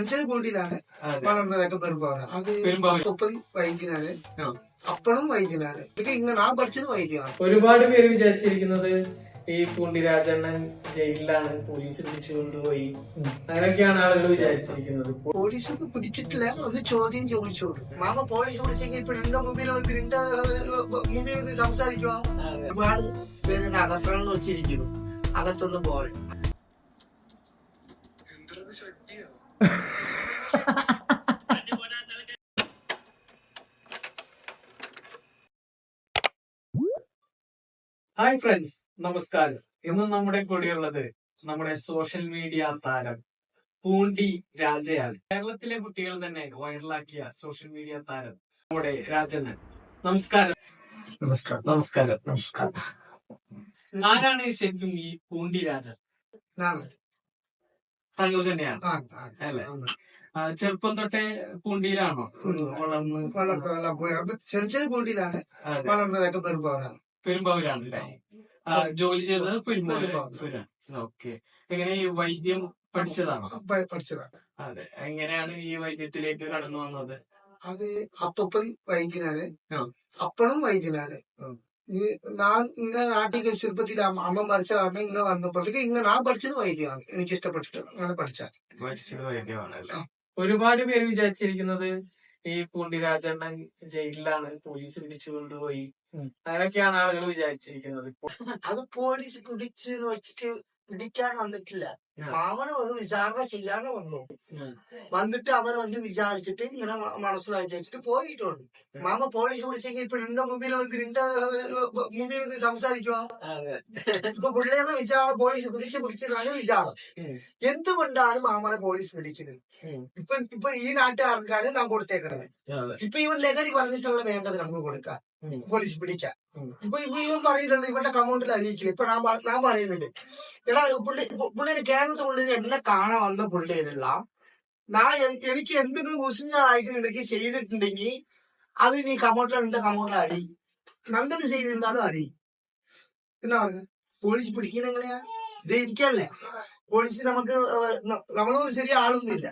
അഞ്ചൽ കൂട്ടിയിലാണ് അതെ. വളർന്നതൊക്കെ പെരുമ്പാവന അത്. അപ്പൻ വൈദ്യനാണ്. അപ്പനും വൈദ്യനാണ്. ഇതൊക്കെ ഇങ്ങനെ ആ പഠിച്ചത് വൈദ്യമാണ് ഒരുപാട് പേര് വിചാരിച്ചിരിക്കുന്നത് ഈ പൂണ്ടി രാജണ്ണൻ ജയിലിലാണ് പോലീസ് പിടിച്ചു കൊണ്ടുപോയി അങ്ങനെയൊക്കെയാണ് ആളുകൾ വിചാരിച്ചിരിക്കുന്നത്. പോലീസൊക്കെ പിടിച്ചിട്ടില്ല. ഒന്ന് ചോദ്യം ചോദിച്ചോളൂ. മാമ പോലീസ് പിടിച്ചെങ്കിൽ ഇപ്പൊ രണ്ടോ മുമ്പിൽ വന്ന് നിന്റെ മുമ്പിൽ വന്ന് സംസാരിക്കുക ഒരുപാട് പേരുടെ അകത്താണ് വെച്ചിരിക്കുന്നു. അകത്തൊന്നും പോലെ ഹായ് ഫ്രണ്ട്സ് നമസ്കാരം. ഇന്ന് നമ്മുടെ കൂടെയുള്ളത് നമ്മുടെ സോഷ്യൽ മീഡിയ താരം പൂണ്ടി രാജയാണ്. കേരളത്തിലെ കുട്ടികൾ തന്നെ വൈറലാക്കിയ സോഷ്യൽ മീഡിയ താരം നമ്മുടെ രാജനൻ നമസ്കാരം. നമസ്കാരം. നമസ്കാരം. നമസ്കാരം. ആരാണ് ശരിക്കും ഈ പൂണ്ടി രാജൻ? താങ്കൾ തന്നെയാണ്. അല്ലേ? ചെറുപ്പം തൊട്ടേ പൂണ്ടിയിലാണോ? വളർന്ന് വളർന്ന് വളർന്ന- വള- വളർന്ന- ചെറിയ പൂണ്ടിയിലാണ്. വളർന്നതൊക്കെ പെരുമ്പാവൂരാണ്. പെരുമ്പാവൂരാണ് അല്ലേ ജോലി ചെയ്തത് പെരുമ്പാവൂര്. പെരുമ്പാവൂരാണ്. ഓക്കെ. എങ്ങനെ ഈ വൈദ്യം പഠിച്ചതാണോ? പഠിച്ചതാണ്. അതെ. എങ്ങനെയാണ് ഈ വൈദ്യത്തിലേക്ക് കടന്നു വന്നത്? അത് അപ്പൻ വൈദ്യനാണ്. അപ്പനും വൈദ്യനാണ്. ഞാൻ ഇങ്ങ നാട്ടിൽ ചെറുപ്പത്തിൽ അമ്മ അമ്മ ഇങ്ങനെ കാരണം ഇങ്ങ വന്നപ്പോഴത്തേക്ക് ഇങ്ങ ഞാൻ പഠിച്ചത് വൈദ്യമാണ്. എനിക്ക് ഇഷ്ടപ്പെട്ടിട്ട് അങ്ങനെ പഠിച്ച പഠിച്ചത് വൈദ്യമാണല്ലേ ഒരുപാട് പേര് വിചാരിച്ചിരിക്കുന്നത് ഈ പൂണ്ടി രാജണ്ണൻ ജയിലിലാണ് പോലീസ് പിടിച്ചു കൊണ്ടുപോയി. അങ്ങനെയൊക്കെയാണ് ആളുകൾ വിചാരിച്ചിരിക്കുന്നത്. അത് പോലീസ് പിടിച്ച് വെച്ചിട്ട് പിടിക്കാൻ വന്നിട്ടില്ല. മാമന് ഒരു വിചാരണ ചെയ്യാതെ വന്നു. വന്നിട്ട് അവർ വന്ന് വിചാരിച്ചിട്ട് ഇങ്ങനെ മനസ്സിലാക്കി വെച്ചിട്ട് പോയിട്ടുണ്ട്. മാമ പോലീസ് വിളിച്ചെങ്കിൽ ഇപ്പൊ നിന്റെ മുമ്പിൽ വന്ന് നിന്റെ മുമ്പിൽ വന്ന് സംസാരിക്കുക ഇപ്പൊ പിള്ളേരുടെ വിചാരം പോലീസ് പിടിച്ച് പിടിച്ചിട്ടാണ് വിചാരം. എന്തുകൊണ്ടാണ് മാമനെ പോലീസ് പിടിക്കുന്നത്. ഇപ്പൊ ഇപ്പൊ ഈ നാട്ടുകാർക്കാണ് നാം കൊടുത്തേക്കണത്. ഇപ്പൊ ഇവർ ലഹരി പറഞ്ഞിട്ടുള്ള വേണ്ടത് നമുക്ക് കൊടുക്കാം. പോലീസ് പിടിക്കാൻ. ഇപ്പൊ ഇവൻ പറയുന്നുണ്ട് ഇവന്റെ കമൗണ്ടിൽ അറിയിക്കില്ല ഇപ്പൊ ഞാൻ ഞാൻ പറയുന്നുണ്ട് എടാ പുള്ളി പുള്ളിയുടെ കേരളത്തിൽ പുള്ളിയുടെ എന്നെ കാണാൻ വന്ന പുള്ളിയിലുള്ള ഞാൻ എനിക്ക് എന്തെങ്കിലും മുസ്ലിങ്ങളായിട്ട് അയക്കുന്നുണ്ടെങ്കിൽ ചെയ്തിട്ടുണ്ടെങ്കിൽ അത് നീ കമൗണ്ടിൽ എന്റെ കമൗണ്ടിൽ അടി. നല്ലത് ചെയ്തിരുന്നാലും അറിയി എന്നാ പറഞ്ഞു? പോലീസ് പിടിക്കുന്ന എങ്ങനെയാ? ഇത് എനിക്കല്ലേ. പോലീസ് നമുക്ക് നമ്മളൊന്നും ശരിയ ആളൊന്നുമില്ല.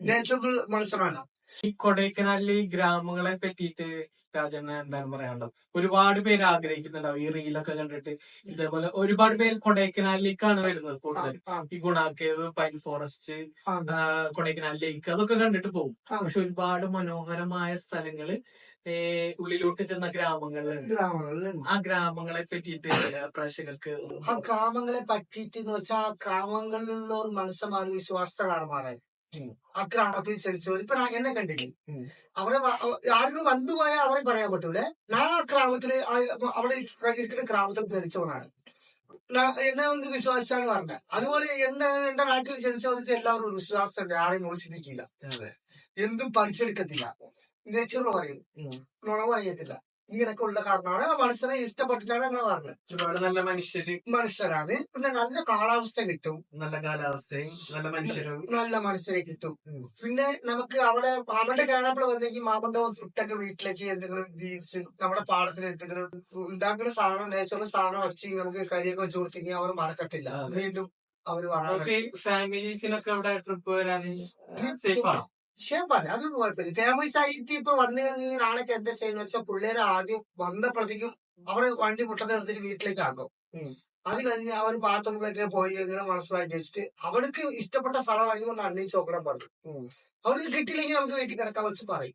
നേച്ചർ മനസ്സിലാണ് ഈ കൊടൈക്കനാലിലെ ഈ ഗ്രാമങ്ങളെ പറ്റിയിട്ട് രാജണ്ണ എന്താണ് പറയാനുള്ളത്. ഒരുപാട് പേര് ആഗ്രഹിക്കുന്നുണ്ടാവും. ഈ റീലൊക്കെ കണ്ടിട്ട് ഇതേപോലെ ഒരുപാട് പേര് കൊടൈക്കനാലിലേക്കാണ് വരുന്നത് കൂടുതൽ ഈ Guna cave pine forest Kodaikanal lake അതൊക്കെ കണ്ടിട്ട് പോകും. പക്ഷെ ഒരുപാട് മനോഹരമായ സ്ഥലങ്ങൾ ഉള്ളിലോട്ട് ചെന്ന ഗ്രാമങ്ങൾ ഗ്രാമങ്ങളിലുണ്ട്. ആ ഗ്രാമങ്ങളെ പറ്റിയിട്ട് പ്രേക്ഷകർക്ക് ആ ഗ്രാമങ്ങളെ പറ്റിയിട്ട് എന്ന് വെച്ചാൽ ആ ഗ്രാമങ്ങളിലുള്ള മനുഷ്യന്മാർ വിശ്വാസമാണ് മാറാൻ. ഗ്രാമത്തിൽ ചരിച്ചവർ ഇപ്പൊ എന്നെ കണ്ടില്ലേ? അവിടെ അവരെ വന്നു പോയാൽ ആരെങ്കിലും അവരെ പറയാൻ പറ്റൂല. ഞാൻ ആ ഗ്രാമത്തിൽ അവിടെ ഇരിക്കുന്ന ഗ്രാമത്തിൽ ജനിച്ചവനാണ്. എന്നെ ഒന്ന് വിശ്വാസിച്ചാണ് പറഞ്ഞത്. അതുപോലെ എന്നെ എന്റെ നാട്ടിൽ ജനിച്ചവർക്ക് എല്ലാവരും ഒരു വിശ്വാസമുണ്ട്. ആരെയും മോശിപ്പിക്കില്ല എന്തും പഠിച്ചെടുക്കത്തില്ല നേച്ചറിൽ പറയും. നുണ പറയത്തില്ല. ഇങ്ങനെയൊക്കെ ഉള്ള കാരണമാണ്. ആ മനുഷ്യനെ ഇഷ്ടപ്പെട്ടിട്ടാണ് അങ്ങനെ പറഞ്ഞത്. ചുറ്റുപാട് നല്ല മനുഷ്യര്. മനുഷ്യരാണ്. പിന്നെ നല്ല കാലാവസ്ഥ കിട്ടും. നല്ല കാലാവസ്ഥയും നല്ല മനുഷ്യരും. നല്ല മനുഷ്യരെ കിട്ടും. പിന്നെ നമുക്ക് അവിടെ മാമന്റെ കാണാപ്പിള വന്നെങ്കിൽ മാമന്റെ ഫുഡൊക്കെ വീട്ടിലേക്ക് എന്തെങ്കിലും ബീൻസ് നമ്മുടെ പാടത്തിൽ എന്തെങ്കിലും ഉണ്ടാക്കുന്ന സാധനം നേച്ചറൽ സാധനം വെച്ച് നമുക്ക് കരിയൊക്കെ വെച്ച് കൊടുത്തെങ്കിൽ അവർ മറക്കത്തില്ല. വീണ്ടും അവർ ഫാമിലീസിനൊക്കെ അവിടെ ട്രിപ്പ് വരാൻ സേഫ് ആണ്? ഷേപ്പാണ് അതൊന്നും കുഴപ്പമില്ല ഫേമസ് ആയിട്ട് ഇപ്പൊ വന്നു കഴിഞ്ഞാൽ നാളേക്ക് എന്താ ചെയ്യുന്ന വെച്ചാൽ പിള്ളേരെ ആദ്യം വന്നപ്പോഴത്തേക്കും അവരെ വണ്ടി മുട്ടത്ത് നിർത്തിട്ട് വീട്ടിലേക്ക് ആക്കും. അത് കഴിഞ്ഞ് അവർ ബാത്റൂമിലൊക്കെ പോയി ഇങ്ങനെ മനസ്സിലാക്കി വെച്ചിട്ട് അവർക്ക് ഇഷ്ടപ്പെട്ട സ്ഥലമാണെങ്കിൽ ഒന്ന് അന്വേഷിച്ച് നോക്കണം പറഞ്ഞു. അവർക്ക് കിട്ടിയില്ലെങ്കിൽ നമുക്ക് വീട്ടിൽ കിടക്കാൻ വെച്ച് പറയും.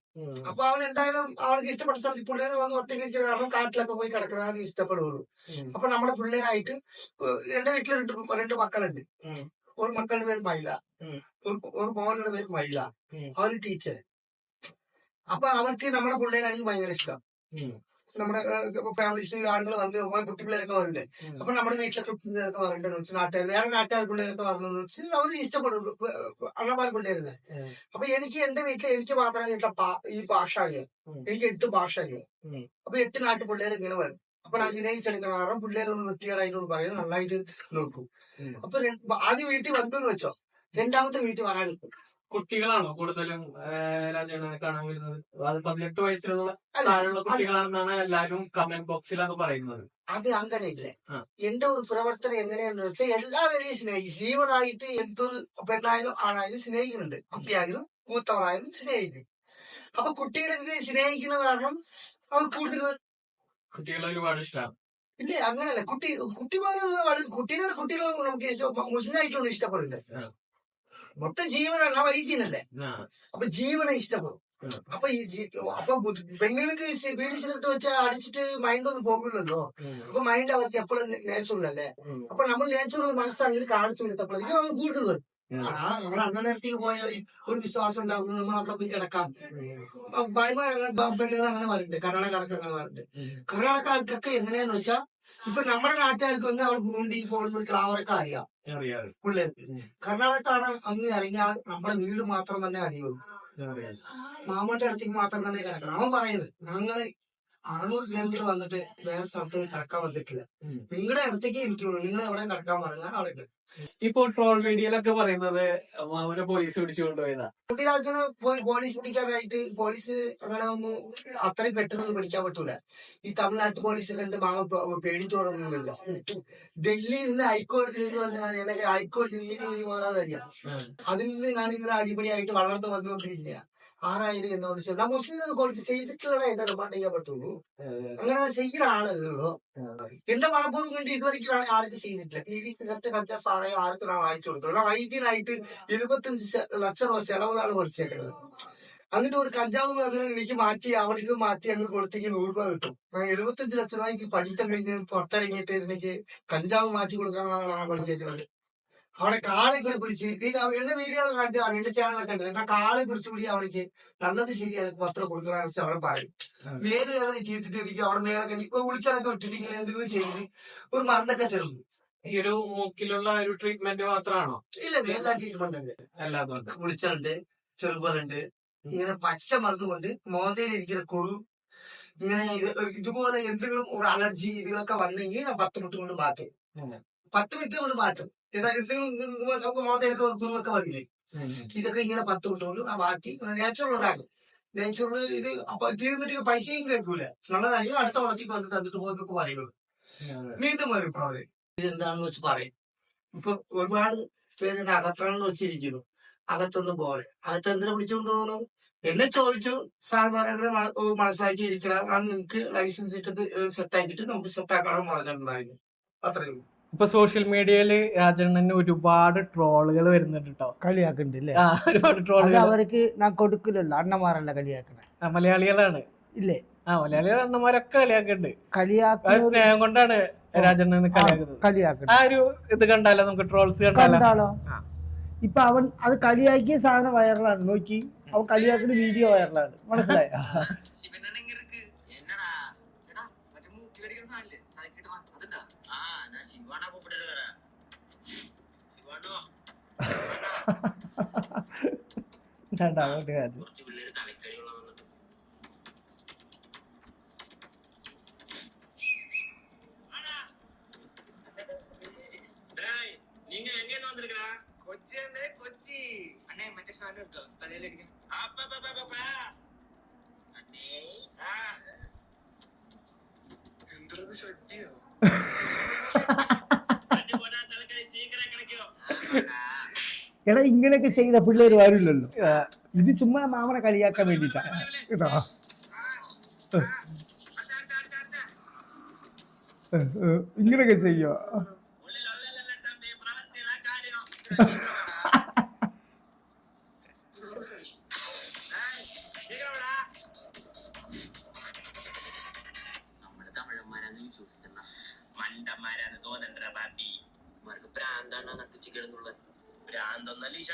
അപ്പൊ അവൻ എന്തായാലും അവർക്ക് ഇഷ്ടപ്പെട്ട സ്ഥലത്ത് പിള്ളേരെ വന്ന് ഒറ്റയ്ക്ക് ഇരിക്കുന്ന കാരണം കാട്ടിലൊക്കെ പോയി കിടക്കണമെന്ന് ഇഷ്ടപ്പെടുള്ളൂ ഉം. അപ്പൊ നമ്മുടെ പിള്ളേരായിട്ട് എന്റെ വീട്ടിൽ രണ്ട് രണ്ട് മക്കളുണ്ട് മക്കളുടെ പേര് മൈല. ഉം. ഒരു മോനുടെ പേര് മൈല. അവർ ടീച്ചർ. അപ്പൊ അവർക്ക് നമ്മുടെ പിള്ളേരാണെങ്കിൽ ഭയങ്കര ഇഷ്ടം. നമ്മുടെ ഫാമിലീസ് ആളുകൾ വന്ന് കുട്ടി പിള്ളേരൊക്കെ വരണ്ടേ. അപ്പൊ നമ്മുടെ വീട്ടിലൊക്കെ പിള്ളേരൊക്കെ വരണ്ടെന്ന് വെച്ചാൽ നാട്ടുകാർ വേറെ നാട്ടുകാർ പിള്ളേരൊക്കെ വരണമെന്ന് വെച്ചാൽ അവർ ഇഷ്ടപ്പെടും. അണ്ണമാർ പിള്ളേരുന്ന്. അപ്പൊ എനിക്ക് എന്റെ വീട്ടിൽ എനിക്ക് മാത്രമാണ് കേട്ട ഈ ഭാഷ അറിയാം. എനിക്ക് എട്ട് ഭാഷ അറിയാം. അപ്പൊ എട്ട് നാട്ടു പിള്ളേർ ഇങ്ങനെ വരും. അപ്പൊ ഞാൻ സ്നേഹിച്ചെടുക്കുന്ന കാരണം പിള്ളേരൊന്ന് വൃത്തികേടായിട്ട് പറയും നന്നായിട്ട് നോക്കും. അപ്പൊ ആദ്യം വീട്ടിൽ വന്നു വെച്ചോ? രണ്ടാമത്തെ വീട്ടിൽ വരാൻ കുട്ടികളാണോ കൂടുതലും രാജേണനെ കാണാൻ വരുന്നത്? അത് പതിനെട്ട് വയസ്സിലുള്ള താഴെയുള്ള കുട്ടികളാണെന്നാണ് എല്ലാരും കമന്റ് ബോക്സിലൊക്കെ പറയുന്നത്. അത് അങ്ങനെയില്ല. എന്റെ ഒരു പ്രവർത്തനം എങ്ങനെയാണെന്ന് വെച്ചാൽ എല്ലാവരെയും സ്നേഹിക്കും. ജീവനായിട്ട് എന്തൊരു പെണ്ണായാലും ആണായാലും സ്നേഹിക്കുന്നുണ്ട്. കുട്ടിയായാലും മൂത്തവരായാലും സ്നേഹിക്കും. അപ്പൊ കുട്ടികളെ സ്നേഹിക്കുന്ന കാരണം അത് കൂടുതൽ കുട്ടികളെ ഒരുപാട് ഇഷ്ടമാണ് പിന്നെ അങ്ങനല്ല. കുട്ടി കുട്ടിമാരെ കുട്ടികളെ കുട്ടികളെ നമുക്ക് ഇഷ്ടം- മുസ്ലിം ആയിട്ടാണ് ഇഷ്ടപ്പെടില്ല. ആ. മൊത്തം ജീവനാണ്. വൈദ്യനല്ലേ അപ്പൊ ജീവനെ ഇഷ്ടപ്പെടും. അപ്പൊ ഈ അപ്പൊ പെണ്ണുങ്ങൾക്ക് ബീഡി സിഗരറ്റ് വെച്ചാൽ അടിച്ചിട്ട് മൈൻഡ് ഒന്നും പോകില്ലല്ലോ അപ്പൊ മൈൻഡ് അവർക്ക് എപ്പോഴും നേച്ചുറൽ അല്ലേ? അപ്പൊ നമ്മൾ നേച്ചുറൽ മനസ്സാണെങ്കിൽ കാണിച്ചു കൊടുത്തപ്പോഴേക്കും അവർ കൂടുതൽ. ആ നമ്മൾ പോയാൽ ഒരു വിശ്വാസം ഉണ്ടാവും നമ്മൾ അവിടെ പോയി കിടക്കാം. ഭായിമാർ അങ്ങനെ ബ- പെണ്ണുങ്ങൾ അങ്ങനെ വരുന്നുണ്ട് കർണാടകർക്ക് അങ്ങനെ വരുന്നുണ്ട് കർണാടകക്കാർക്കൊക്കെ എങ്ങനെയാന്ന് വെച്ചാൽ ഇപ്പൊ നമ്മുടെ നാട്ടുകാർക്ക് വന്ന് അവിടെ ഗൂണ്ടി പോകുന്ന ക്ലാവറൊക്കെ അറിയാം. പിള്ളേർക്ക് കർണാടകക്കാരൻ അന്ന് ഇറങ്ങിയാൽ നമ്മുടെ വീട് മാത്രം തന്നെ അറിയുള്ളൂ. മാമോന്റെ മാമന്റെ അടുത്തേക്ക് മാത്രം തന്നെ കിടക്കണം. അവൻ പറയുന്നത് ഞങ്ങൾ അറുന്നൂറ് കിലോമീറ്റർ വന്നിട്ട് വേറെ സ്ഥലത്ത് കിടക്കാൻ വന്നിട്ടില്ല. നിങ്ങളുടെ അടുത്തേക്ക് ഇരിക്കുള്ളൂ നിങ്ങൾ എവിടെ കിടക്കാൻ പറഞ്ഞാൽ അവിടെ കിടക്കും. ഇപ്പൊ ട്രോൾ മീഡിയയിലൊക്കെ പറയുന്നത് അവനെ പോലീസ് പിടിച്ചു കൊണ്ടുപോയതാ. കുട്ടിരാജന് പോയി പോലീസ് പിടിക്കാനായിട്ട് പോലീസ് അങ്ങനെ ഒന്ന് അത്രയും പെട്ടെന്ന് പിടിക്കാൻ പറ്റൂല. ഈ തമിഴ്നാട്ട് പോലീസ് കണ്ട് മാമ പേടി തുടങ്ങുന്നുണ്ടല്ലോ ഡൽഹിയിൽ നിന്ന് ഹൈക്കോടതിയിൽ നിന്ന് വന്നാൽ എനിക്ക് ഹൈക്കോടതി നീതി നീതി മാറാതറിയാം അതിൽ നിന്ന് ഞാനിങ്ങനെ അടിപൊളിയായിട്ട് വളർന്നു വന്നുകൊണ്ടിരിക്കുക. ആറായിരം എന്ന് പറഞ്ഞു ഞാൻ മുസ്ലിം കൊടുത്ത് ചെയ്തിട്ടുള്ള എന്റെ റിമാൻഡ് ചെയ്യാൻ പറ്റുള്ളൂ. അങ്ങനെ ചെയ്യുന്ന ആളല്ലോ എന്റെ മണപ്പൂർ വേണ്ടി ഇതുവരെയ്ക്കാണ് ആർക്കും ചെയ്തിട്ടില്ല. പി ഡി സിഗരറ്റ് കഞ്ച സാറേ ആർക്കും ഞാൻ വാങ്ങിച്ചു കൊടുത്തു കാരണം വൈദ്യനായിട്ട് ഇരുപത്തഞ്ച് ലക്ഷം രൂപ ചെലവാണ് കുറച്ചേക്കുന്നത് എന്നിട്ട് ഒരു കഞ്ചാവ് അങ്ങനെ എനിക്ക് മാറ്റി അവർക്ക് മാറ്റി അങ്ങ് കൊടുത്തേക്ക് നൂറ് രൂപ കിട്ടും. എഴുപത്തഞ്ച് ലക്ഷം രൂപ എനിക്ക് പഠിത്തം കഴിഞ്ഞ് പുറത്തിറങ്ങിയിട്ട് എനിക്ക് കഞ്ചാവ് മാറ്റി കൊടുക്കാനാണ് ഞാൻ പഠിച്ചേക്കുന്നത് അവിടെ കാളെ കൂടി പിടിച്ച് നീ എന്റെ വീഡിയോ കണ്ടു എന്റെ ചാനലൊക്കെ ഉണ്ട് എന്റെ കാളെ പിടിച്ച് കൂടി അവർക്ക് നല്ലത് ശരിയാണ് പത്രം കൊടുക്കണമെന്ന് വെച്ചാൽ അവിടെ പറയും മേൽ വേദന തീർത്തിട്ട് എനിക്ക് അവിടെ മേലെ കണ്ടി ഇപ്പൊ വിളിച്ചതൊക്കെ വിട്ടിട്ട് ഇങ്ങനെ എന്തെങ്കിലും ചെയ്ത് ഒരു മരുന്നൊക്കെ തരുന്നു. ഈ ഒരു മൂക്കിലുള്ള ഒരു ട്രീറ്റ്മെന്റ് മാത്രമാണോ ഇല്ല എല്ലാ ട്രീറ്റ്മെന്റ് ഉണ്ട്. വിളിച്ചുണ്ട് ചെറുപ്പറുണ്ട് ഇങ്ങനെ പച്ച മറന്നുകൊണ്ട് കൊണ്ട് മോന്തയിൽ ഇരിക്കുന്ന കുരു ഇങ്ങനെ ഇതുപോലെ എന്തെങ്കിലും ഒരു അലർജി ഇതിലൊക്കെ വന്നെങ്കിൽ ഞാൻ പത്ത് മിനിറ്റ് കൊണ്ട് മാറ്റും. പത്ത് മിനിറ്റ് കൊണ്ട് മാറ്റും. എന്തെങ്കിലും നമുക്ക് മോന്തയിലൊക്കെ ഒരു കുരുവൊക്കെ വരില്ലേ? ഇതൊക്കെ ഇങ്ങനെ പത്ത് മിനിറ്റ് കൊണ്ട് മാറ്റി നാച്ചുറൽ ഉണ്ടാക്കും. നാച്ചുറൽ ഇത് അപ്പൊ തീർന്നിട്ട് പൈസയും കേൾക്കൂല. നല്ലതാണെങ്കിൽ അടുത്ത വളർത്തിക്ക് വന്ന് തന്നിട്ട് പോകുന്നൊക്കെ പറയുള്ളൂ. വീണ്ടും വരും അവർ ഇതെന്താണെന്ന് വെച്ച് പറയും. ഇപ്പൊ ഒരുപാട് പേരുടെ അകത്താണെന്ന് വെച്ചിരിക്കുന്നു. അകത്തൊന്നും പോലെ. അകത്ത് എന്തിനാ വിളിച്ചുകൊണ്ട് പോകുന്നു എന്നെ ചോദിച്ചു. സാർ പറയുന്നത് മ- ഓ, മനസ്സിലാക്കി ഇരിക്കണം കാരണം നിങ്ങക്ക് ലൈസൻസ് ഇട്ടത് സെറ്റ് ആക്കിയിട്ട് നമുക്ക് സെറ്റ് ആക്കണം പറഞ്ഞിട്ടുണ്ടായിരുന്നു. അത്രയേ ഉള്ളൂ. ഇപ്പൊ സോഷ്യൽ മീഡിയയിൽ രാജണ്ണന് ഒരുപാട് ട്രോളുകൾ വരുന്നുണ്ട് കേട്ടോ കളിയാക്കുന്നുണ്ട് ആ, ഒരുപാട് ട്രോളുകൾ അവർക്ക് ഞാൻ കൊടുക്കില്ലല്ലോ. അണ്ണന്മാരല്ല കളിയാക്കണേ. മലയാളികളാണ്. ഇല്ലേ? ആ മലയാളികൾ അണ്ണമാരൊക്കെ കളിയാക്കുന്നുണ്ട്. കളിയാക്ക കളിയാക്കുന്ന സ്നേഹം കൊണ്ടാണ് രാജണ്ണന് കളിയാക്കുന്നത്. കളിയാക്കണം ആ ഒരു ഇത് കണ്ടാലോ നമുക്ക് ട്രോൾസ് കണ്ടാലോ. ഇപ്പൊ അവൻ അത് കളിയാക്കിയ സാധനം വൈറലാണ് നോക്കി. അവൻ കളിയാക്കുന്ന വീഡിയോ വൈറലാണ് മനസ്സിലായ? ശിവനെണ്ണ എടാ ഇങ്ങനെയൊക്കെ ചെയ്ത പിള്ളേര് വരില്ലല്ലോ ഇത് ചുമ്മാ മാമനെ കളിയാക്കാൻ വേണ്ടിട്ടാ കേട്ടോ? ഇങ്ങനെയൊക്കെ ചെയ്യോ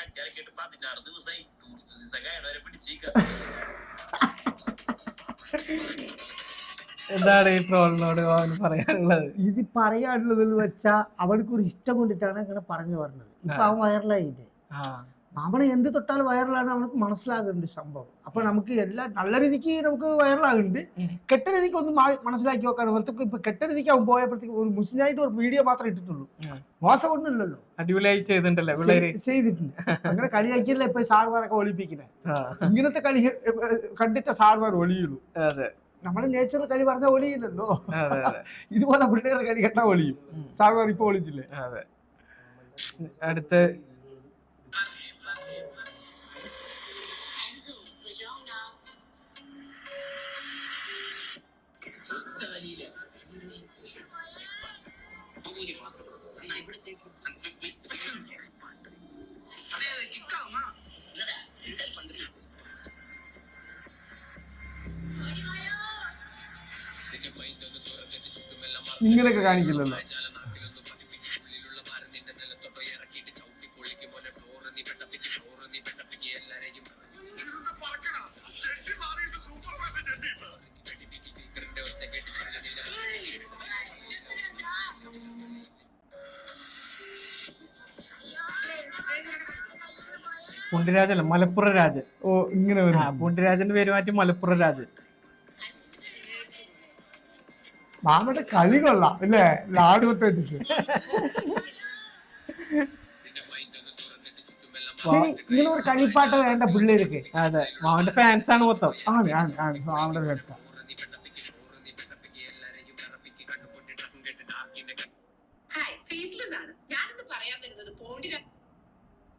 ഷട്ടിയാൽ കേട്ട് പതിനാറ് ദിവസമായി. ടൂറിസ്റ്റ് സീസൺ കഴിയണവരെ പിടിച്ചേക്ക. എന്താണ് ഈ ട്രോളിനോട് അവൻ പറയാനുള്ളത്? ഇത് പറയാനുള്ളതെന്ന് വെച്ചാ അവൾക്ക് ഒരു ഇഷ്ടം കൊണ്ടിട്ടാണ് അങ്ങനെ പറഞ്ഞു പറഞ്ഞത്. ഇപ്പൊ ആ. അവൻ വൈറലായില്ലേ അവനെ എന്ത് തൊട്ടാൽ വൈറലാണ് അവനക്ക് മനസ്സിലാകുന്നുണ്ട് സംഭവം. അപ്പൊ നമുക്ക് എല്ലാ നല്ല രീതിക്ക് നമുക്ക് വൈറലാകുന്നുണ്ട്. കെട്ട രീതിക്ക് ഒന്ന് മനസ്സിലാക്കി നോക്കാൻ ഇവർക്ക് ഇപ്പൊ കെട്ട രീതിക്ക് അവൻ പോയപ്പോഴത്തേക്ക് ഒരു മുസ്ലിമായിട്ട് ഒരു വീഡിയോ മാത്രമേ ഇട്ടിട്ടുള്ളൂ. മോശം ഒന്നും ഇല്ലല്ലോ അടിപൊളിയായി ചെയ്തിട്ടുണ്ടല്ലേ ചെയ്തിട്ടുണ്ട്. അങ്ങനെ കളിയാക്കിയല്ലേ ഇപ്പൊ സാർമാരൊക്കെ ഒളിപ്പിക്കുന്നത് ഇങ്ങനത്തെ കളി കണ്ടിട്ട സാർമാർ ഒളിയുള്ളൂ. അതെ. നമ്മുടെ നേച്ചറൽ കളി പറഞ്ഞാൽ ഒളിയില്ലല്ലോ. ഇതുപോലെ പിള്ളേരെ കളി കെട്ടാ ഒളിയും. സാർമാർ ഇപ്പൊ ഒളിച്ചില്ലേ? അതെ. അടുത്ത് ഇങ്ങനെയൊക്കെ കാണിക്കില്ലല്ലോ. പൊണ്ടിരാജല്ല മലപ്പുറ രാജൻ. ഓ ഇങ്ങനെ വരും. പുണ്ടിരാജന്റെ പേര് മാറ്റി മലപ്പുറ രാജൻ. മാമന്റെ കളി കൊള്ളാം അല്ലേ? ലാടുവത്തെ എത്തിച്ച് ഇങ്ങനെ ഒരു കളിപ്പാട്ട് വേണ്ട പിള്ളേർക്ക്. അതെ മാമന്റെ ഫാൻസ് ആണ് മൊത്തം. ആണ് ആണ് ആണ്. മാമന്റെ ഫാൻസ് ഹായ് ഫേസ്ലെസ് ആണ്. ഞാനിന്ന് പറയാൻ വരുന്നത് പോണ്ടിര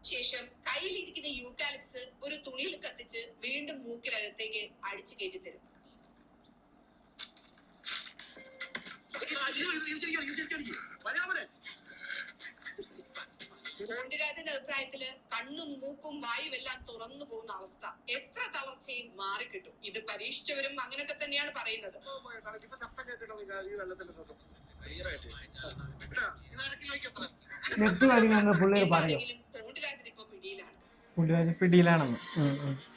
ശേഷം കയ്യിലിരിക്കുന്ന യൂക്കാലിപ്സ് ഒരു തുണിയിൽ കത്തിച്ച് വീണ്ടും മൂക്കിലകത്തേക്ക് അടിച്ചു കയറ്റി തരും പോണ്ടിരാജന്റെ അഭിപ്രായത്തിൽ കണ്ണും മൂക്കും വായും എല്ലാം തുറന്നു പോകുന്ന അവസ്ഥ എത്ര തളർച്ചയും മാറിക്കിട്ടും? ഇത് പരീക്ഷിച്ചവരും അങ്ങനെയൊക്കെ തന്നെയാണ് പറയുന്നത്. നെറ്റ് കളിക്കുന്ന പിള്ളേർ പറയും പിടിയിലാണെന്ന്.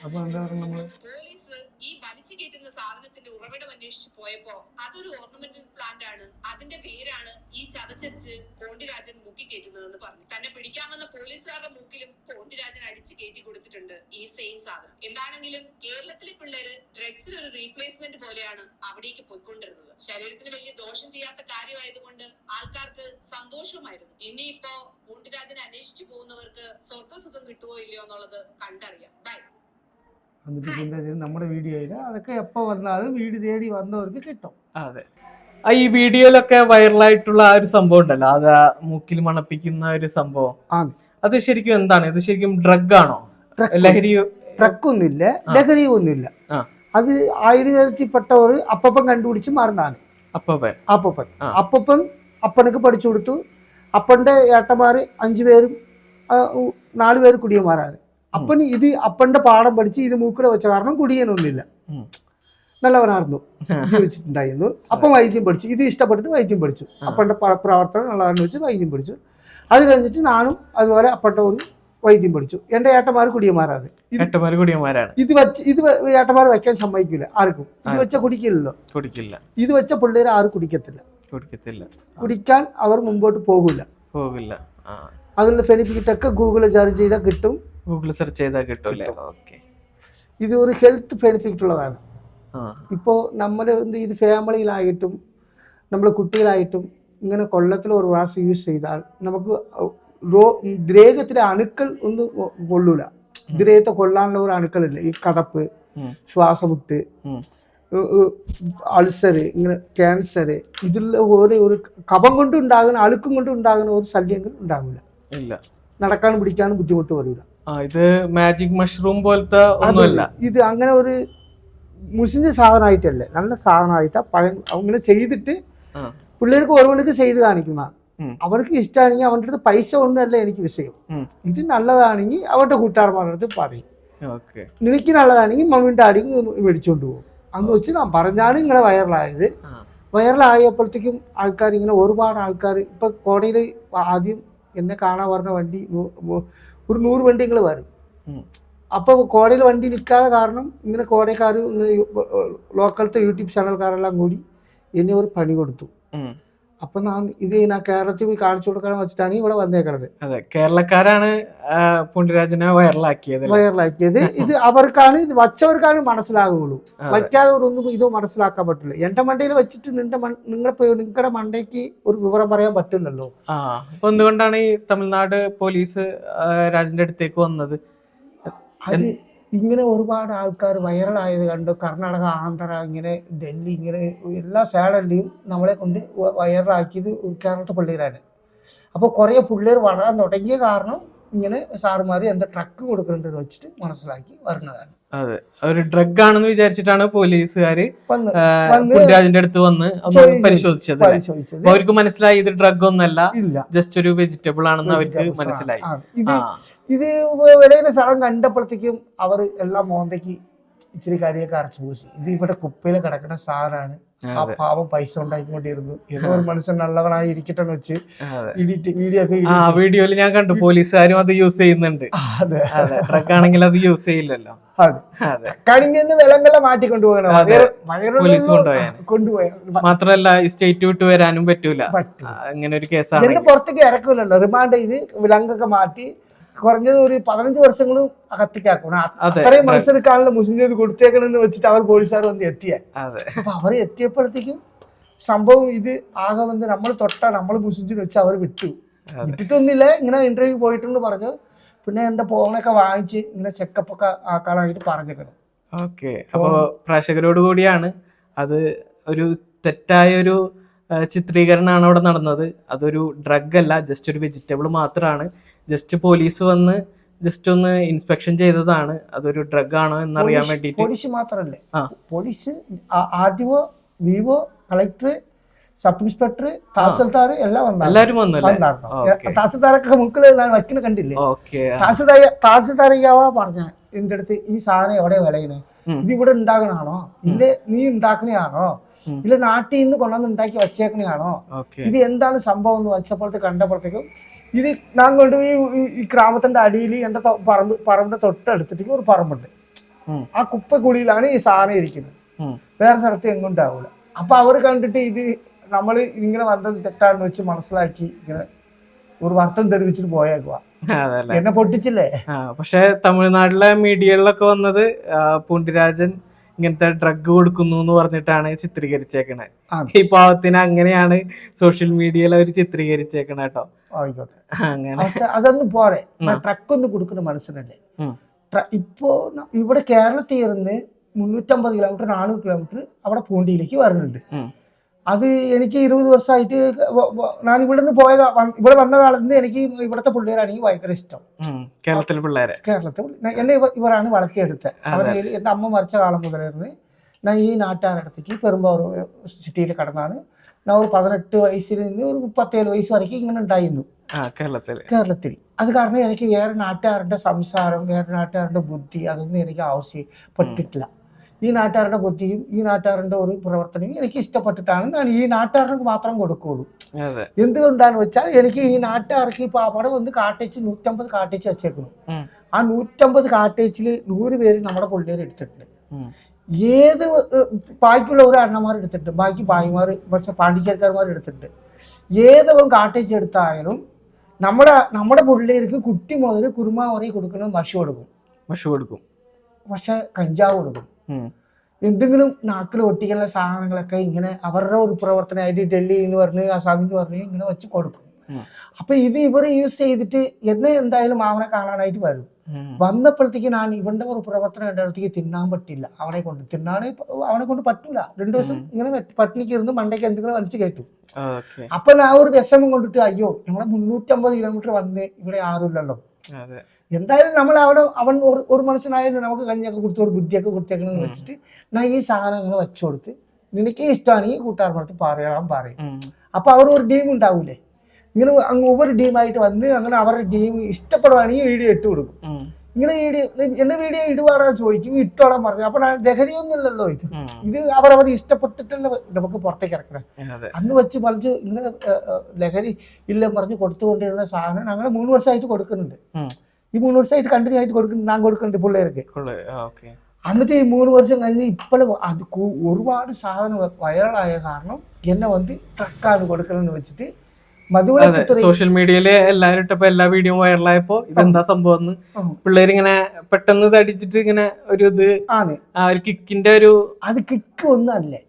അപ്പൊ എന്താ പറയുക നമ്മൾ പോലീസ് ഈ വലിച്ചു കയറ്റുന്ന സാധനത്തിന്റെ ഉറവിടം അന്വേഷിച്ചു പോയപ്പോ അതൊരു ഓർണമെന്റൽ പ്ലാന്റ് ആണ്. അതിന്റെ പേരാണ് ഈ ചതച്ചരിച്ച് പോണ്ടിരാജൻ മുക്കി കയറ്റുന്നതെന്ന് പറഞ്ഞു. തന്നെ പിടിക്കാമെന്ന പോലീസുകാരുടെ മൂക്കിലും പോണ്ടിരാജൻ അടിച്ചു കേറ്റി കൊടുത്തിട്ടുണ്ട് ഈ സെയിം സാധനം. എന്താണെങ്കിലും കേരളത്തിലെ പിള്ളേര് ഡ്രഗ്സിന് ഒരു റീപ്ലേസ്മെന്റ് പോലെയാണ് അവിടേക്ക് പോയിക്കൊണ്ടിരുന്നത്. ശരീരത്തിന് വലിയ ദോഷം ചെയ്യാത്ത കാര്യമായതുകൊണ്ട് ആൾക്കാർക്ക് സന്തോഷമായിരുന്നു. ഇനിയിപ്പോ പോണ്ടിരാജനെ അന്വേഷിച്ചു പോകുന്നവർക്ക് സ്വർഗസുഖം കിട്ടുമോ ഇല്ലയോ എന്നുള്ളത് കണ്ടറിയാം. ബൈ നമ്മുടെ വീഡിയോയിൽ അതൊക്കെ എപ്പോ വന്നാലും വീട് തേടി വന്നവർക്ക് കിട്ടും. അതെ. ആ ഈ വീഡിയോയിലൊക്കെ വൈറലായിട്ടുള്ള ആ ഒരു സംഭവം ഉണ്ടല്ലോ? അത് ആ മൂക്കിൽ മണപ്പിക്കുന്ന ഒരു സംഭവം. ആണ്. അത് ശരിക്കും എന്താണ്? ഇത് ശരിക്കും ഡ്രഗ് ആണോ? ലഹരി ട്രക്കൊന്നുമില്ല. ലഹരി ഒന്നുമില്ല. ആ. അത് ആയുർവേദത്തിൽപ്പെട്ടവർ അപ്പപ്പൻ കണ്ടുപിടിച്ച് മറന്നാണ്. അപ്പപ്പൻ. അപ്പപ്പൻ. ആ. അപ്പപ്പൻ അപ്പനക്ക് പഠിച്ചു കൊടുത്തു. അപ്പന്റെ ഏട്ടന്മാര് അഞ്ചു പേരും ആ, ഉ- നാല് പേര് കുടിയന്മാരാണ്. അപ്പന് ഇത് അപ്പന്റെ പാഠം പഠിച്ച് ഇത് മൂക്കില വെച്ച കാരണം കുടിയനൊന്നുമില്ല. നല്ലവനായിരുന്നു. ജീവിച്ചിട്ടുണ്ടായിരുന്നു അപ്പം വൈദ്യം പഠിച്ചു. ഇത് ഇഷ്ടപ്പെട്ടിട്ട് വൈദ്യം പഠിച്ചു. അപ്പന്റെ പ്രവർത്തനം നല്ലതാണെന്ന് വെച്ച് വൈദ്യം പഠിച്ചു. അത് കഴിഞ്ഞിട്ട് നാനും അതുപോലെ അപ്പട്ട ഒരു വൈദ്യം പഠിച്ചു. എന്റെ ഏട്ടന്മാർ കുടിയന്മാരാണ്. കുടിയന്മാരാണ്. ഇത് വെച്ച് ഇത് ഏട്ടമാർ ഏട്ടന്മാർ വെക്കാൻ സമ്മതിക്കില്ല ആർക്കും. ഇത് വെച്ച കുടിക്കില്ലല്ലോ. കുടിക്കില്ല. ഇത് വെച്ച പിള്ളേർ ആരും കുടിക്കത്തില്ല. കുടിക്കത്തില്ല. കുടിക്കാൻ അവർ മുമ്പോട്ട് പോകില്ല പോകില്ല. അതിന്റെ അതിനുള്ള ബെനിഫിറ്റ് ഒക്കെ ഗൂഗിളിൽ സെർച്ച് ചെയ്താൽ കിട്ടും. ഗൂഗിൾ സെർച്ച് ചെയ്താൽ കിട്ടൂല്ലേ ഓക്കെ ഇത് ഒരു ഹെൽത്ത് ബെനിഫിറ്റ് ഉള്ളതാണ്. ഇപ്പോൾ നമ്മൾ എന്ത് ഇത് ഫാമിലിയിലായിട്ടും നമ്മൾ കുട്ടികളായിട്ടും ഇങ്ങനെ കൊള്ളത്തിൽ ഒരു പ്രാവശ്യം യൂസ് ചെയ്താൽ നമുക്ക് റോ ദ്രേഹത്തിലെ അണുക്കൾ ഒന്നും കൊള്ളൂല. ദ്രേഹത്തെ കൊള്ളാനുള്ള ഒരു അണുക്കളില്ല? ഈ കതപ്പ്. ശ്വാസമുട്ട് അൾസറ് അൾസർ ഇങ്ങനെ ക്യാൻസർ ഇതിലുള്ള ഓരോ ഒരു കപം കൊണ്ട് ഉണ്ടാകുന്ന അഴുക്കും കൊണ്ട് ഉണ്ടാകുന്ന ഒരു ശല്യങ്ങൾ ഉണ്ടാകില്ല നടക്കാനും പിടിക്കാനും ബുദ്ധിമുട്ട് വരില്ല ഇത് മാജിക് മഷ്റൂം പോലത്തെ ഒന്നുമല്ല. ഇത് അങ്ങനെ ഒരു മുഷിഞ്ഞ സാധനമായിട്ടല്ലേ? നല്ല സാധനമായിട്ടാ പഴം അങ്ങനെ ചെയ്തിട്ട്. പിള്ളേർക്ക് ഓരോണിക്ക് ചെയ്ത് കാണിക്കുന്ന. അവർക്ക് ഇഷ്ടമാണെങ്കിൽ അവന്റെ അടുത്ത് പൈസ ഒന്നുമല്ല എനിക്ക് വിഷയം. ഇത് നല്ലതാണെങ്കിൽ അവരുടെ കൂട്ടുകാരന്മാരുടെ അടുത്ത് പറയും നിനക്ക് നല്ലതാണെങ്കിൽ മമ്മിന്റെ അടിക്ക് മേടിച്ചുകൊണ്ട് പോകും. അന്ന് വെച്ച് ഞാൻ പറഞ്ഞാണ് ഇങ്ങനെ വൈറലായത്. വൈറലായപ്പോഴത്തേക്കും ആൾക്കാർ ഇങ്ങനെ ഒരുപാട് ആൾക്കാർ ഇപ്പൊ കോടയിൽ ആദ്യം എന്നെ കാണാൻ പറഞ്ഞ വണ്ടി ഒരു നൂറ് വണ്ടികൾ വരും. അപ്പൊ അപ്പോൾ കോടയിൽ വണ്ടി നിൽക്കാതെ കാരണം ഇങ്ങനെ കോടയക്കാർ ലോക്കലത്തെ യൂട്യൂബ് ചാനൽക്കാരെല്ലാം കൂടി എന്നെ ഒരു പണി കൊടുത്തു. അപ്പൊ ഞാൻ ഇത് ഞാൻ കേരളത്തിൽ പോയി കാണിച്ചു കൊടുക്കണം വെച്ചിട്ടാണ് ഇവിടെ വന്നേക്കണത്. അതെ കേരളക്കാരാണ് ആ, വൈറലാക്കിയത് വൈറലാക്കിയത്. ഇത് അവർക്കാണ് ഇത് വച്ചവർക്കാണ് മനസ്സിലാകുള്ളൂ. വയ്ക്കാത്തവരൊന്നും ഇത് മനസ്സിലാക്കാൻ പറ്റില്ല. എന്റെ മണ്ടയിൽ വെച്ചിട്ട് നിന്റെ നിങ്ങളുടെ നിങ്ങളുടെ മണ്ടയ്ക്ക് ഒരു വിവരം പറയാൻ പറ്റില്ലല്ലോ. ആ അപ്പൊ എന്തുകൊണ്ടാണ് ഈ തമിഴ്നാട് പോലീസ് രാജന്റെ അടുത്തേക്ക് വന്നത്? അത് ഇങ്ങനെ ഒരുപാട് ആൾക്കാർ വൈറലായത് കണ്ട് കർണാടക ആന്ധ്ര ഇങ്ങനെ ഡൽഹി ഇങ്ങനെ എല്ലാ സൈഡിലെയും നമ്മളെ കൊണ്ട് വൈറലാക്കിയത് കേരളത്തെ പിള്ളേരാണ്. അപ്പോൾ കുറേ പിള്ളേർ വളരാൻ തുടങ്ങിയ കാരണം ഇങ്ങനെ സാറുമാർ എന്താ ട്രക്ക് കൊടുക്കുന്നുണ്ടെന്ന് വെച്ചിട്ട് മനസ്സിലാക്കി വരുന്നതാണ്. അതെ. ഒരു ഡ്രഗ് ആണെന്ന് വിചാരിച്ചിട്ടാണ് പോലീസുകാർ ആ, അടുത്ത് വന്ന് ഒന്ന് പരിശോധിച്ചത്. അവർക്ക് മനസ്സിലായി ഇത് ഡ്രഗ് ഒന്നല്ല ജസ്റ്റ് ഒരു വെജിറ്റബിൾ ആണെന്ന് അവർക്ക് മനസ്സിലായി. ഇത് ഇത് സ്ഥലം കണ്ടപ്പോഴത്തേക്കും അവർ എല്ലാം മോന്തയ്ക്ക് ഇച്ചിരി കാര്യമൊക്കെ അരച്ചു പോയി ഇത് ഇവിടെ കുപ്പയിൽ കിടക്കുന്ന സാധനമാണ്. ആ പാവം പൈസ ഉണ്ടാക്കിക്കൊണ്ടിരുന്നു ഏതോ ഒരു മനുഷ്യൻ നല്ലവനായി ഇരിക്കട്ടെ എന്ന് വെച്ച് വീഡിയോ ഒക്കെ വീഡിയോയിൽ ഞാൻ കണ്ടു. പോലീസുകാരും അത് യൂസ് ചെയ്യുന്നുണ്ട്. അതെ. അതെ. ഡ്രഗ് ആണെങ്കിൽ അത് യൂസ് ചെയ്യില്ലല്ലോ. അതെ. അതെ. കണിഞ്ഞെന്ന് വിലങ്ങളെ മാറ്റി കൊണ്ടുപോകണം. പോലീസ് കൊണ്ടുപോയാൽ. മാത്രല്ല സ്റ്റേറ്റ് വിട്ട് വരാനും പറ്റൂല. അങ്ങനെ ഒരു കേസാണ് പുറത്തേക്ക് ഇറക്കൂലല്ലോ. റിമാൻഡ് ചെയ്ത് വിലങ്ങൊക്കെ മാറ്റി കുറഞ്ഞത് ഒരു പതിനഞ്ച് വർഷങ്ങളും അകത്തേക്കാക്കണം. അതെ അത്രയും മത്സരക്കാരുടെ മുസ്ലിം കൊടുത്തേക്കണെന്ന് വെച്ചിട്ട് അവർ പോലീസുകാർ വന്ന് എത്തിയ. അപ്പൊ അവർ എത്തിയപ്പോഴത്തേക്കും സംഭവം ഇത് ആകെ വന്ന് നമ്മൾ തൊട്ട നമ്മൾ മുസ്ലിം വെച്ച് അവർ വിട്ടു. വിട്ടിട്ടൊന്നുമില്ല ഇങ്ങനെ ഇന്റർവ്യൂ പോയിട്ടുണ്ട് പറഞ്ഞു. പിന്നെ എന്റെ ഫോണൊക്കെ വാങ്ങിച്ച് ഇങ്ങനെ ചെക്കപ്പ് ഒക്കെ ആക്കാനായിട്ട് പറഞ്ഞേക്കണം ഓക്കെ. അപ്പോ പ്രേക്ഷകരോട് കൂടിയാണ് അത് ഒരു തെറ്റായ ഒരു ചിത്രീകരണമാണ് അവിടെ നടന്നത്. അതൊരു ഡ്രഗ് അല്ല ജസ്റ്റ് ഒരു വെജിറ്റബിൾ മാത്രമാണ് ജസ്റ്റ് പോലീസ് വന്ന് ജസ്റ്റ് ഒന്ന് ഇൻസ്പെക്ഷൻ ചെയ്തതാണ്. അതൊരു ഡ്രഗ് ആണോ എന്നറിയാൻ അറിയാൻ വേണ്ടിയിട്ട്. പോലീസ് മാത്രല്ലേ പോലീസ് ആദ്യമോ വിവോ കളക്ടർ സബ് ഇൻസ്പെക്ടർ തഹസിൽദാർ എല്ലാം വന്നു എല്ലാരും വന്നു തഹസിൽദാരൊക്കെ മുക്കിൽ വയ്ക്കുന്ന കണ്ടില്ലേ? തഹസിൽദാർ തഹസിൽദാർ പറഞ്ഞ എന്റെ അടുത്ത് ഈ സാധനം എവിടെ വിളയുന്നത്. ഇത് ഇവിടെ ഉണ്ടാകണാണോ ഇല്ല നീ ഉണ്ടാക്കണയാണോ ഇല്ല നാട്ടിൽ നിന്ന് കൊണ്ടുവന്ന് ഉണ്ടാക്കി വച്ചേക്കണയാണോ ഇത് എന്താണ് സംഭവം എന്ന് വെച്ചപ്പോഴത്തെ കണ്ടപ്പോഴത്തേക്കും ഇത് നാം കൊണ്ടുപോയി ഈ- ഈ ഗ്രാമത്തിന്റെ അടിയിൽ എന്റെ പറമ്പ് പറമ്പിന്റെ തൊട്ടടുത്തിട്ട് ഒരു പറമ്പുണ്ട്. ആ കുപ്പക്കുളിയിലാണ് ഈ സാധനം ഇരിക്കുന്നത്. വേറെ സ്ഥലത്ത് എങ്ങും ഉണ്ടാവില്ല അപ്പൊ അവർ കണ്ടിട്ട് ഇത് നമ്മൾ ഇങ്ങനെ വന്നത് തെറ്റാണെന്ന് വെച്ച് മനസ്സിലാക്കി ഇങ്ങനെ ഒരു വർത്തം തെറിവിച്ചിട്ട് പോയേക്കുക എന്നെ പൊട്ടിച്ചില്ലേ? പക്ഷെ തമിഴ്നാട്ടിലെ മീഡിയകളിലൊക്കെ വന്നത് പൂണ്ടിരാജൻ ഇങ്ങനത്തെ ഡ്രഗ് കൊടുക്കുന്നു എന്ന് പറഞ്ഞിട്ടാണ് ചിത്രീകരിച്ചേക്കണേ. ഈ പാവത്തിന് അങ്ങനെയാണ് സോഷ്യൽ മീഡിയയിൽ അവർ ചിത്രീകരിച്ചേക്കണേ കേട്ടോ അങ്ങനെ. അതൊന്നും പോരെ. ട്രക്ക് ഒന്ന് കൊടുക്കുന്ന മനസ്സിനല്ലേ ഇപ്പോ ഇവിടെ കേരളത്തിൽ ഇരുന്ന് മുന്നൂറ്റമ്പത് കിലോമീറ്റർ നാനൂറ് കിലോമീറ്റർ അവിടെ പൂണ്ടിയിലേക്ക് വരുന്നുണ്ട്. അത് എനിക്ക് ഇരുപത് വർഷമായിട്ട് ഞാൻ ഇവിടെ നിന്ന് പോയ ഇവിടെ വന്ന കാലത്ത് നിന്ന് എനിക്ക് ഇവിടുത്തെ പിള്ളേരാണെങ്കിൽ ഭയങ്കര ഇഷ്ടം. കേരളത്തിലെ പിള്ളേരെ. കേരളത്തിൽ എന്നെ ഇവരാണ് വളർത്തിയെടുത്തത്. എന്റെ അമ്മ മരിച്ച കാലം മുതലായിരുന്നു ഞാൻ ഈ നാട്ടുകാരടുത്തേക്ക് പെരുമ്പാവൂർ സിറ്റിയിൽ കടന്നാണ് ഞാൻ ഒരു പതിനെട്ട് വയസ്സിൽ നിന്ന് ഒരു മുപ്പത്തേഴ് വയസ്സ് വരയ്ക്കും ഇങ്ങനെ ഉണ്ടായിരുന്നു. കേരളത്തിൽ കേരളത്തിൽ. അത് കാരണം എനിക്ക് വേറെ നാട്ടുകാരുടെ സംസാരം വേറെ നാട്ടുകാരുടെ ബുദ്ധി അതൊന്നും എനിക്ക് ആവശ്യപ്പെട്ടിട്ടില്ല. ഈ നാട്ടുകാരുടെ ബുദ്ധിയും ഈ നാട്ടുകാരുടെ ഒരു പ്രവർത്തനവും എനിക്ക് ഇഷ്ടപ്പെട്ടിട്ടാണ് ഞാൻ ഈ നാട്ടുകാർക്ക് മാത്രം കൊടുക്കുള്ളൂ അതെ. എന്തുകൊണ്ടാന്ന് വെച്ചാൽ എനിക്ക് ഈ നാട്ടുകാർക്ക് ഇപ്പോൾ അവിടെ ഒന്ന് കാട്ടേച്ച് നൂറ്റമ്പത് കാട്ടേച്ച് വെച്ചേക്കുന്നു. ആ നൂറ്റമ്പത് കാട്ടേച്ചിൽ നൂറ് പേര് നമ്മുടെ പിള്ളേർ എടുത്തിട്ടുണ്ട്. ഏത് ബാക്കിയുള്ള ഒരു അണ്ണന്മാർ എടുത്തിട്ടുണ്ട്. ബാക്കി ഭായിമാർ പക്ഷെ പാണ്ഡിച്ചേരിക്കാർമാർ എടുത്തിട്ടുണ്ട്. ഏതവൻ കാട്ടേച്ച് എടുത്തായാലും നമ്മുടെ നമ്മുടെ പിള്ളേർക്ക് കുട്ടി മുതൽ കുരുമ വറി കൊടുക്കുന്നത് മഷി കൊടുക്കും. മഷു കൊടുക്കും. പക്ഷെ കഞ്ചാവ് കൊടുക്കും. എന്തെങ്കിലും നാക്കിൽ ഒട്ടിക്കുന്ന സാധനങ്ങളൊക്കെ ഇങ്ങനെ അവരുടെ ഒരു പ്രവർത്തനമായിട്ട് ഡൽഹി എന്ന് പറഞ്ഞ് ആസാമിൽ എന്ന് പറഞ്ഞ് ഇങ്ങനെ വെച്ച് കൊടുക്കും. അപ്പൊ ഇത് ഇവർ യൂസ് ചെയ്തിട്ട് എന്നെ എന്തായാലും അവനെ കാണാനായിട്ട് വരും. വന്നപ്പോഴത്തേക്ക് ഞാൻ ഇവന്റെ ഒരു പ്രവർത്തനം കണ്ടപ്പോഴത്തേക്ക് തിന്നാൻ പറ്റില്ല. അവനെ കൊണ്ട് തിന്നാനേ അവനെ കൊണ്ട് പറ്റൂല. രണ്ടു ദിവസം ഇങ്ങനെ പട്ടിണിക്ക് ഇരുന്ന് മണ്ടയ്ക്ക് എന്തെങ്കിലും വലിച്ചു കയറ്റും. അപ്പൊ ഞാൻ ഒരു വിഷമം കൊണ്ടിട്ട് അയ്യോ ഞങ്ങളെ മുന്നൂറ്റമ്പത് കിലോമീറ്റർ വന്ന് ഇവിടെ ആരുമില്ലല്ലോ. അതെ. എന്തായാലും നമ്മൾ അവിടെ അവൻ ഒരു ഒരു നമുക്ക് കഞ്ഞിയൊക്കെ കൊടുത്ത് ഒരു ബുദ്ധിയൊക്കെ കൊടുത്തേക്കണമെന്ന് ഉം. വെച്ചിട്ട് ഞാൻ ഈ സാധനം അങ്ങനെ വെച്ചു കൊടുത്ത് നിനക്ക് ഇഷ്ടമാണെങ്കിൽ കൂട്ടുകാരനടുത്ത് പറയാൻ പറയും. അപ്പൊ അവർ ഒരു ടീം ഉണ്ടാവൂലേ ഇങ്ങനെ അങ്ങ് ഒവ്വൊരു ടീമായിട്ട് വന്ന് അങ്ങനെ അവരുടെ ടീം ഇഷ്ടപ്പെടുവാണെങ്കിൽ വീഡിയോ ഇട്ട് കൊടുക്കും. ഇങ്ങനെ വീഡിയോ എന്നെ വീഡിയോ ഇടുവാടാ ചോദിക്കും ഇട്ടോടാൻ പറഞ്ഞു അപ്പൊ ലഹരിയൊന്നുമില്ലല്ലോ ഇത്. ഇത് അവരവർ ഇഷ്ടപ്പെട്ടിട്ടല്ല നമുക്ക് പുറത്തേക്ക് ഇറക്കണം അന്ന് വെച്ച് പറിച്ച് ഇങ്ങനെ ലഹരി ഇല്ല പറഞ്ഞ് കൊടുത്തുകൊണ്ടിരുന്ന സാധനം അങ്ങനെ മൂന്ന് വർഷമായിട്ട് കൊടുക്കുന്നുണ്ട്. ഈ മൂന്ന് വർഷമായിട്ട് കണ്ടിന്യൂ ആയിട്ട് കൊടുക്കുന്നു ഞാൻ കൊടുക്കുന്നുണ്ട് പിള്ളേർക്ക്. എന്നിട്ട് ഈ മൂന്ന് വർഷം കഴിഞ്ഞ് ഇപ്പോഴും അത് ഒരുപാട് സാധനം വൈറലായ കാരണം എന്നെ വന്ന് ട്രക്കാണ് കൊടുക്കണമെന്ന് വെച്ചിട്ട് സോഷ്യൽ മീഡിയയിൽ എല്ലാരും ഇട്ടപ്പോ എല്ലാ വീഡിയോ വൈറലായപ്പോ ഇതെന്താ സംഭവം. പിള്ളേരിങ്ങനെ പെട്ടെന്ന് തടിച്ചിട്ട് ഇങ്ങനെ ഒരു ഇത് ഒരു കിക്കിന്റെ ഒരു അത് കിക്ക് ഒന്നല്ലേ.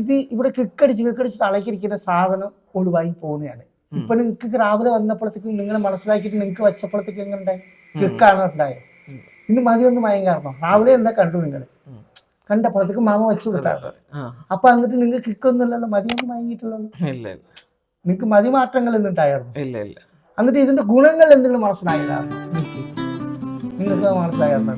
ഇത് ഇവിടെ കിക്കടിച്ച് കിക്കടിച്ച് തളക്കിരിക്കുന്ന സാധനം ഒഴിവായി പോകുന്നതാണ്. ഇപ്പൊ നിങ്ങൾക്ക് രാവിലെ വന്നപ്പോഴത്തേക്കും നിങ്ങൾ മനസ്സിലാക്കിയിട്ട് നിങ്ങൾക്ക് വെച്ചപ്പോഴത്തേക്കും എങ്ങനെ ഉണ്ടായി കിക്കാണ് ഉണ്ടായത് മതി ഇന്ന് മതിയൊന്നും മയം കാരണം. രാവിലെ എന്താ കണ്ടു നിങ്ങൾ ഉം. കണ്ടപ്പോഴത്തേക്കും മാമ വെച്ചു കൊടുത്താണ് അപ്പൊ എന്നിട്ട് നിങ്ങൾക്ക് കിക്കൊന്നുമില്ലല്ലോ മതിയൊന്നും ഇല്ല നിങ്ങൾക്ക് മതി മാറ്റങ്ങൾ ഒന്നും ഇല്ല എന്നിട്ട് ഇതിന്റെ ഗുണങ്ങൾ എന്തെങ്കിലും മനസ്സിലായതാണ് നിങ്ങൾക്ക് നിങ്ങൾക്ക് മനസ്സിലായിരുന്നു